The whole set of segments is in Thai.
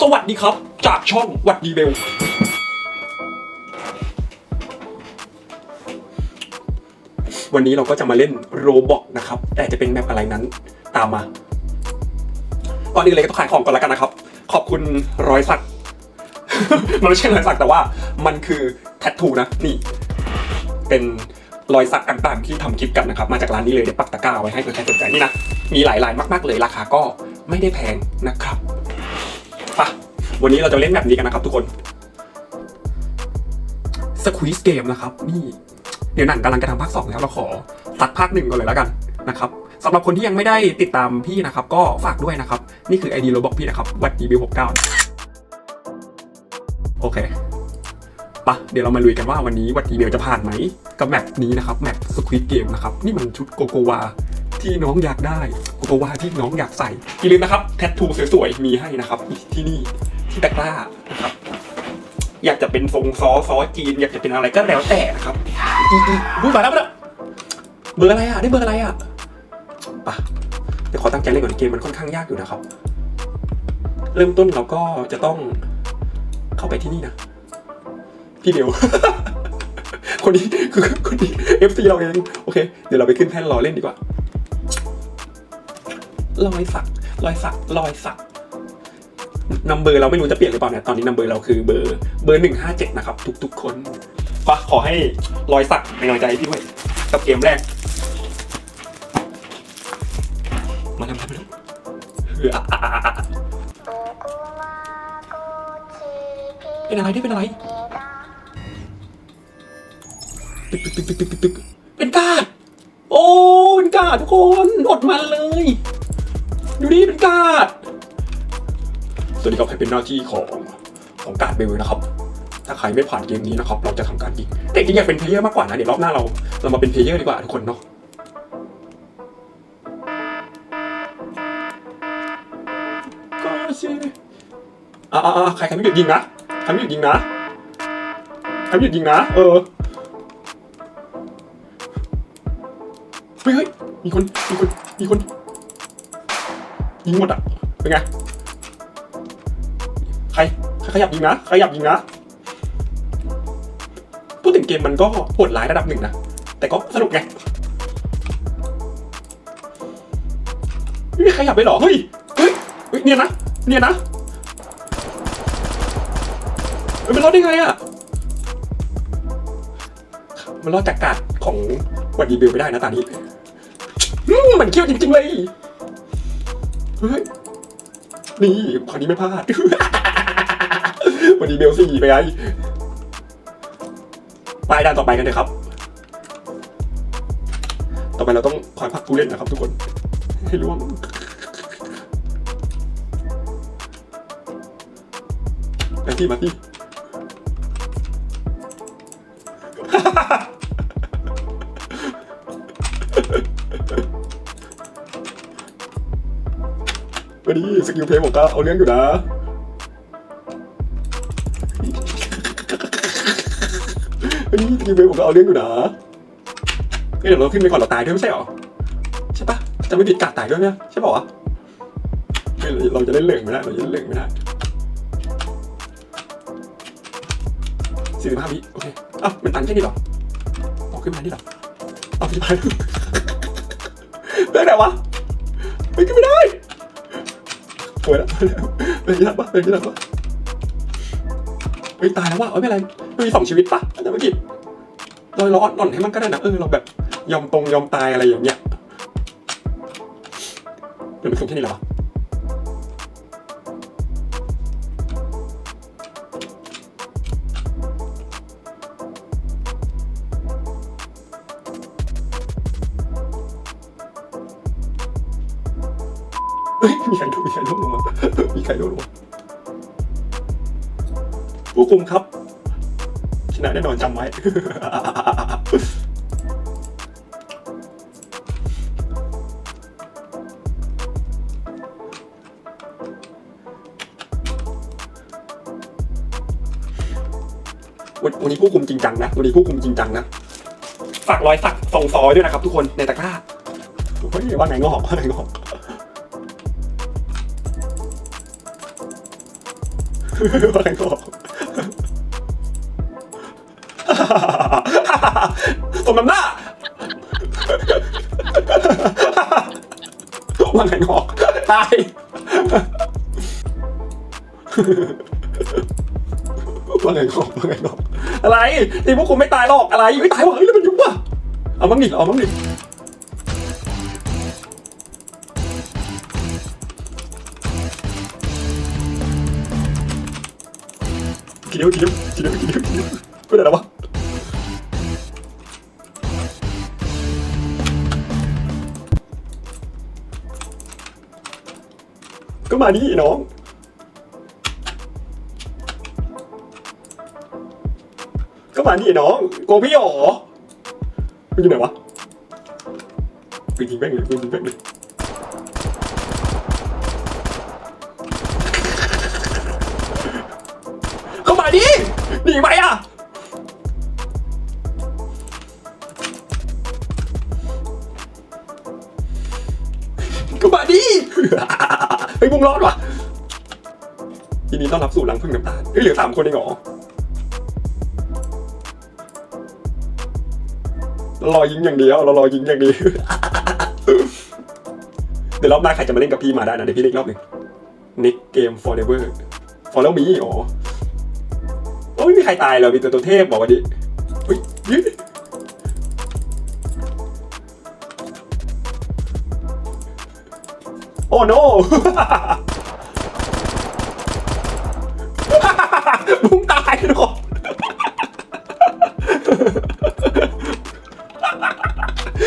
สวัสดีครับ จากช่องวัดดีเบล วันนี้เราก็จะมาเล่นโรบอกนะครับ แต่จะเป็นแมปอะไรนั้นตามมาก่อนอื่นเลยก็ต้องขายของก่อนแล้วกันนะครับ ขอบคุณรอยสัก มันไม่ใช่รอยสักแต่ว่ามันคือแทททูนะนี่ เป็นรอยสักต่างๆ ที่ทำคลิปกันนะครับ มาจากร้านนี้เลยเดี๋ยวปักตะกร้าไว้ให้เผื่อใครสนใจนี่นะมีหลายลายมาก ๆ เลยราคาก็ไม่ได้แพงนะครับ ปะวันนี้เราจะเล่นแบบนี้กันนะครับทุกคนสควีสเกมนะครับ นี่ เดี๋ยวหนังกำลังจะทำภาคสองแล้วเราขอตัดภาคหนึ่งก่อนเลยแล้วกันนะครับสำหรับคนที่ยังไม่ได้ติดตามพี่นะครับ ก็ฝากด้วยนะครับ นี่คือ ID โรบอกพี่นะครับวัดดีบิวหกเก้าโอเคปะเดี๋ยวเรามาลุยกันว่าวันนี้วัดดีเบลจะผ่านไหมกับแมปนี้นะครับแมปสควิตเกมนะครับ นี่มันชุดโกโกวา ที่น้องอยากได้โกโกวาที่น้องอยากใส่อย่าลืมนะครับแทททูสวยๆมีให้นะครับที่นี่ที่ตะกร้านะครับ อยากจะเป็นทรงซอซอจีน อยากจะเป็นอะไรก็แล้วแต่นะครับอีอีพูดมาแล้วมาแล้วเบอร์อะไรอะได้เบอร์อะไรอะปะเดี๋ยวขอตั้งใจเล่นก่อนเกมมันค่อนข้างยากอยู่นะครับ เริ่มต้นเราก็จะต้องเข้าไปที่นี่นะพี่เบลคนนี้คือคนนี้ FC เราเองโอเค เดี๋ยวเราไปขึ้นแท่นรอเล่นดีกว่า รอยสักรอยสักรอยสักนัมเบอร์เราไม่รู้จะเปลี่ยนหรือเปล่าเนี่ยตอนนี้นัมเบอร์เราคือเบอร์เบอร์หนึ่งห้าเจ็ดนะครับ ทุก ๆ คนปะขอให้รอยสักเป็นกำลังใจพี่ด้วยกับเกมแรก มาแล้วมาแล้วเอะอะอะอะเป็นอะไรที่เป็นอะไรตึกตึกตึกตึกตึกเป็นกาดโอ้เป็นกาดทุกคนอดมันเลย ดูดิเป็นกาดสวัสดีครับให้เป็นหน้าที่ของของการเบลนะครับ ถ้าใครไม่ผ่านเกมนี้นะครับ เราจะทำการยิงแต่จริงอยากเป็นเพลเยอร์มากกว่านะเดี๋ยวรอบหน้าเราเรามาเป็นเพลเยอร์ดีกว่าทุกคนเนาะก็ใช่อ่าอ่าใครใครไม่หยุดยิงนะใครไม่หยุดยิงนะใครไม่หยุดยิงนะ เออเฮ้ยเฮ้ยมีคนมีคนมีคน ยิงหมดอะ เป็นไง ใคร ใครขยับยิงนะ ใครขยับยิงนะ พูดถึงเกมมันก็โหดร้ายระดับหนึ่งนะ แต่ก็สนุกไง ไม่มีใครขยับไปหรอ เฮ้ย เฮ้ย เนี่ยนะ เนี่ยนะเฮ้ยมันรอดได้ไงอะมันรอดจากกาดของวันดีเบลไปได้นะตอนนี้ มันเขี้ยวจริงๆเลย เฮ้ย นี่คราวนี้ไม่พลาด วันนี้เบลสี่ไปไงไปด้านต่อไปกันเลยครับ ต่อไปเราต้องคอยพักผู้เล่นนะครับทุกคน ให้ร่วงมาที่มาที่ วันนี้สกิลเพลย์ผมก็เอาเรื่องอยู่นะวันนี้สกิลเพลย์ผมก็เอาเรื่องอยู่นะเอ้ยเดี๋ยวเราขึ้นไปก่อนเราตายด้วยไม่ใช่หรอใช่ปะจะไม่ผิดกัดตายด้วยไหมใช่ป่าวะเราจะเล่นเหลืองไม่ได้เราจะเล่นเหลืองไม่ได้สี่สิบห้าวิโอเคอ้าวมันตันแค่นี้หรอเอาขึ้นมานี่หรอเอาขึ้นมาได้ไงวะไม่ขึ้นไม่ได้ สวยแล้วเป็นยังไงปะเป็นยังไงปะเฮ้ยตายแล้วว่ะเอ้ยไม่เป็นไรมีสองชีวิตปะอาจจะไม่ผิดเราเราอ่อนให้มันก็ได้นะเออเราแบบยอมตรงยอมตายอะไรอย่างเงี้ยเดี๋ยวไปสุ่มแค่นี้เหรอ งมามีใครโดนลงมาผู้คุมครับ ชนะแน่นอนจำไว้วันวันนี้ผู้คุมจริงจังนะ วันนี้ผู้คุมจริงจังนะ ฝากรอยสักส่งซอยด้วยนะครับทุกคนในตะกร้าเฮ้ยว่าไงงอกว่าไงงอก ว่าไงก็สมน้ำหน้าว่าไงงอกตายว่าไงงอกว่าไงงอกอะไรตีพวกคุณไม่ตายหรอกอะไรไม่ตายวะเฮ้ยแล้วมันยุ่งวะเอามั้งดิเอามั้งดิ กี่เดียวกี่เดียวกี่เดียวกี่เดียวกี่เดียวไปไหนแล้ววะก็มาดิน้องก็มาดิน้องโกพี่หรอมันอยู่ไหนวะปืนยิงแม่งเลยปืนยิงแม่งเลย หนีไปอะก็มาดิเฮ้มึงรอดว่ะยินดีต้อนรับสู่รังพึ่งน้ำตาลเฮ้ยเหลือสามคนเองเหรอเรารอยิงอย่างเดียวเรารอยิงอย่างเดียวเดี๋ยวรอบหน้าใครจะมาเล่นกับพี่มาได้นะเดี๋ยวพี่เล่นรอบหนึ่ง Nick Game Forever Follow me อ๋อ ไม่มีใครตายเลยมีตัวตัวเทพบอกว่าดิเฮ้ยยืดโอ้ no มึงตายทุกคน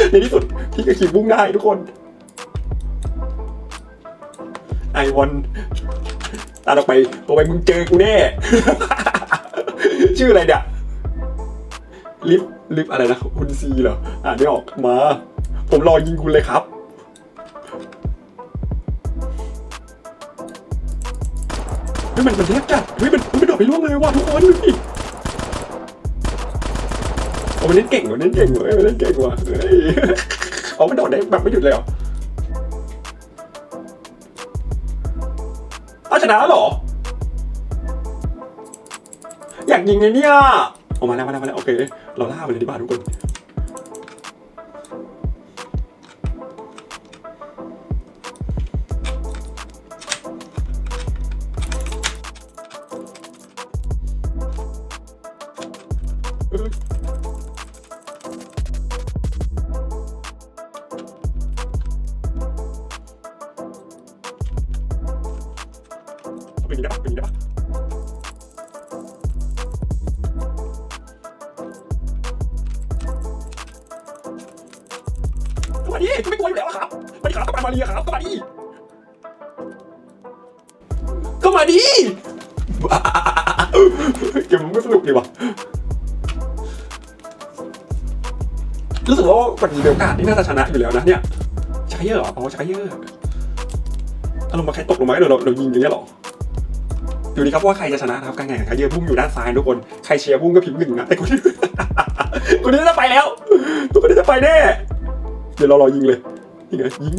ในที่สุดพี่ก็ขี่บุ้งได้ทุกคนไอวอนตาต่อไปต่อไปมึงเจอกูแน่ ชื่ออะไรเนี่ยลิฟลิฟอะไรนะคุณซีเหรออ่านไม่ออกมา ผมรอยิงคุณเลยครับ เฮ้ยมันมันเทพจัดเฮ้ยมันมันไม่โดดไปล่วงเลยว่ะทุกคนดูดิโอ้มันเล่นเก่งว่ะเล่นเก่งว่ะเอ้ยมันเล่นเก่งว่ะเฮ้ยเอามันโดดได้แบบไม่หยุดเลยเหรอเอาชนะเหรอ กยิงไงเนี่ยออกมาแล้วมาแล้วมาแล้วโอเคเราล่าไปเลยดีกว่าทุกคนเป็นย่างนี้ได้ปะเป็นอย่างนี้ได้ มาดิครับก็มามาดีครับก็มามาดิเกมมันไม่สนุกดีวะรู้สึกว่าวันนี้เบลกาดนี่น่าจะชนะอยู่แล้วนะเนี่ยใช้เยอะเหรออ๋อใช้เยอะอารมณ์มาใครตกลงมาให้เราเรายิงอย่างเงี้ยหรอดูดีครับว่าใครจะชนะนะครับการแข่งขันเยอะบุ้งอยู่ด้านซ้ายทุกคนใครเชียร์บุ้งก็พิมพ์หนึ่งนะแต่คนนี้คนนี้จะไปแล้วคนนี้จะไปแน่เดี๋ยวเรารอยิงเลยนี่ไงยิง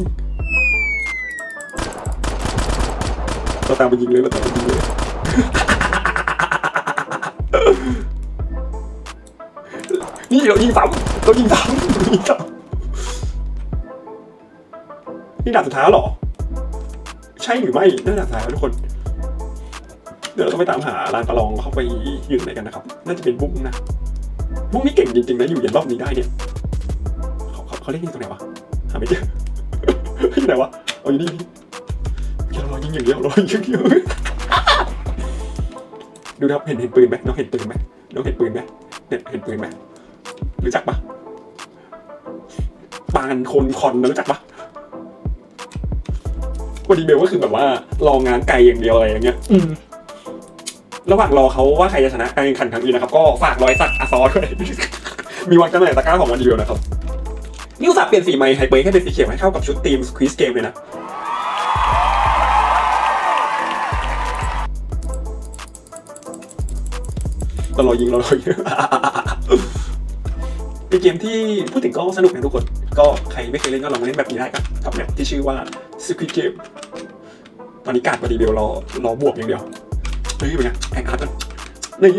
เราตามไปยิงเลยเราตามไปยิงเลยนี่เรายิงซ้ำเรายิงซ้ำเรายิงซ้ำนี่ดาบสุดท้ายเหรอ ใช่หรือไม่น่าดาบสุดท้ายทุกคน เดี๋ยวเราต้องไปตามหาร้านประลองเข้าไปอยู่ไหนกันนะครับ น่าจะเป็นบุ้งนะ บุ้งนี่เก่งจริงๆนะอยู่ยันรอบนี้ได้เนี่ยเขาเขาเขาเล่นที่ตรงไหนวะหาไม่เจอที่ไหนวะเอาอยู่นี่ นี่แค่เรายิงอย่างเดียวเรายิงอย่างเดียวดูนะครับเห็นเห็นปืนไหมน้องเห็นปืนไหมน้องเห็นปืนไหมเนี่ยเห็นปืนไหมรู้จักปะปานคนคอนนะรู้จักปะวันดีเบลก็คือแบบว่ารองานไกลอย่างเดียวอะไรอย่างเงี้ย อืมระหว่างรอเขาว่าใครจะชนะการแข่งขันครั้งนี้นะครับ ก็ฝากรอยสักอาซอด้วยมีวางจำหน่ายตะกร้าของวันดีเบลนะครับนี่อุตส่าห์เปลี่ยนสีไมค์ไฮเปอร์ให้เป็นสีเขียวให้เข้ากับชุดทีมควิสเกมเลยนะ เรารอยิงเรารอยิงเป็นเกมที่พูดถึงก็สนุกนะทุกคน ก็ใครไม่เคยเล่นก็ลองเล่นแบบนี้ได้ครับกับแมปที่ชื่อว่า Squid Game ตอนนี้การ์ดบอดีเบลรอรอบวกอย่างเดียวเฮ้ยเป็นไงแอคอาร์ตนี่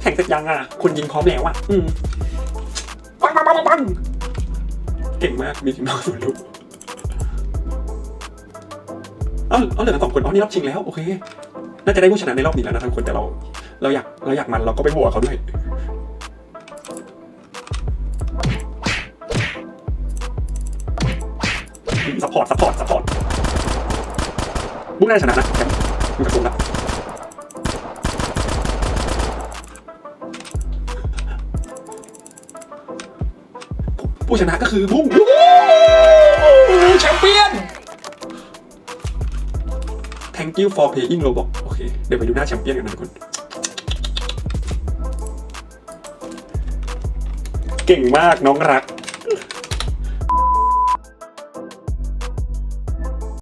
แข่งเสร็จยังอะคนยิงพร้อมแล้วอะ อืมปังปังปังปังเก่งมากมีทีมน้องสุดลูก เอ้าเอาเหลือกันสองคนอ๋อนี่รอบชิงแล้วโอเค น่าจะได้ผู้ชนะในรอบนี้แล้วนะทั้งคนแต่เรา เราอยากเราอยากมันเราก็ไปโหวตเขาด้วยซัพพอร์ตซัพพอร์ตซัพพอร์ตบุ้งน่าจะชนะนะแชมป์บุ้งกระตุ้นละผู้ชนะก็คือบุ้งแชมเปี้ยน Thank you for playing Roblox โอเค เดี๋ยวไปดูหน้าแชมเปี้ยนกันนะทุกคน เก่งมากน้องรัก